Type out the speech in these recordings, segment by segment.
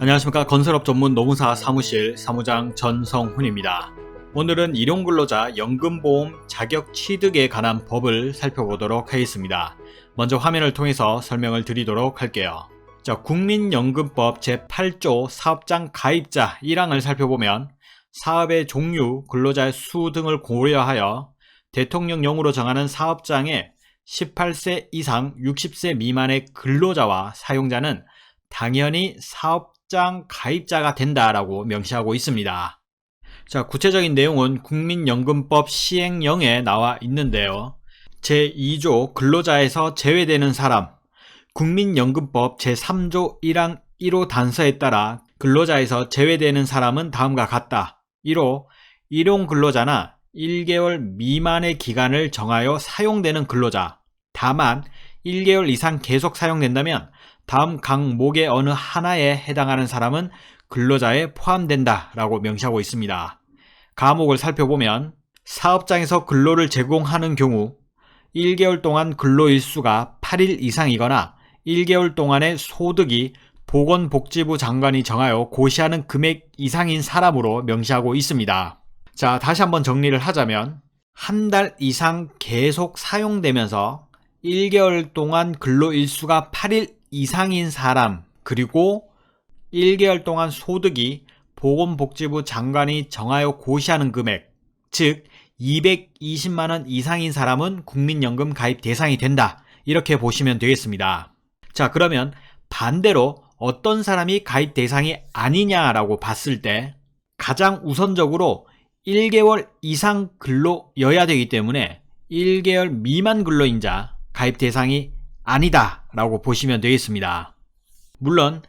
안녕하십니까 건설업 전문 노무사 사무실 사무장 전성훈입니다. 오늘은 일용근로자 연금보험 자격 취득에 관한 법을 살펴보도록 하겠습니다. 먼저 화면을 통해서 설명을 드리도록 할게요. 자, 국민연금법 제8조 사업장 가입자 1항을 살펴보면 사업의 종류, 근로자의 수 등을 고려하여 대통령령으로 정하는 사업장에 18세 이상 60세 미만의 근로자와 사용자는 당연히 사업 장 가입자가 된다라고 명시하고 있습니다. 자, 구체적인 내용은 국민연금법 시행령에 나와 있는데요. 제2조 근로자에서 제외되는 사람, 국민연금법 제3조 1항 1호 단서에 따라 근로자에서 제외되는 사람은 다음과 같다. 1호, 일용 근로자나 1개월 미만의 기간을 정하여 사용되는 근로자. 다만 1개월 이상 계속 사용된다면 다음 강목의 어느 하나에 해당하는 사람은 근로자에 포함된다 라고 명시하고 있습니다. 과목을 살펴보면 사업장에서 근로를 제공하는 경우 1개월 동안 근로일수가 8일 이상이거나 1개월 동안의 소득이 보건복지부 장관이 정하여 고시하는 금액 이상인 사람으로 명시하고 있습니다. 자, 다시 한번 정리를 하자면 한 달 이상 계속 사용되면서 1개월 동안 근로일수가 8일 이상인 사람, 그리고 1개월 동안 소득이 보건복지부 장관이 정하여 고시하는 금액, 즉 220만 원 이상인 사람은 국민연금 가입 대상이 된다. 이렇게 보시면 되겠습니다. 자, 그러면 반대로 어떤 사람이 가입 대상이 아니냐라고 봤을 때 가장 우선적으로 1개월 이상 근로여야 되기 때문에 1개월 미만 근로인 자 가입 대상이 아니다 라고 보시면 되겠습니다. 물론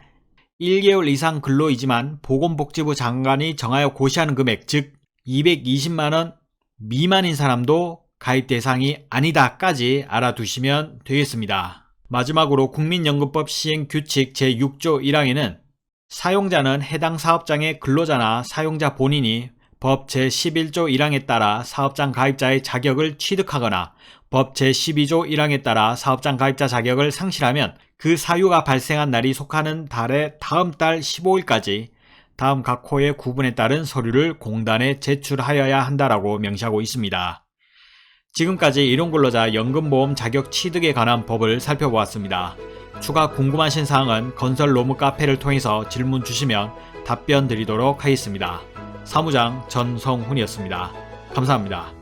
1개월 이상 근로이지만 보건복지부 장관이 정하여 고시하는 금액 즉 220만원 미만인 사람도 가입 대상이 아니다까지 알아두시면 되겠습니다. 마지막으로 국민연금법 시행 규칙 제6조 1항에는 사용자는 해당 사업장의 근로자나 사용자 본인이 법 제11조 1항에 따라 사업장 가입자의 자격을 취득하거나 법 제12조 1항에 따라 사업장 가입자 자격을 상실하면 그 사유가 발생한 날이 속하는 달의 다음 달 15일까지 다음 각 호의 구분에 따른 서류를 공단에 제출하여야 한다라고 명시하고 있습니다. 지금까지 일용근로자 연금보험 자격 취득에 관한 법을 살펴보았습니다. 추가 궁금하신 사항은 건설 로무 카페를 통해서 질문 주시면 답변 드리도록 하겠습니다. 사무장 전성훈이었습니다. 감사합니다.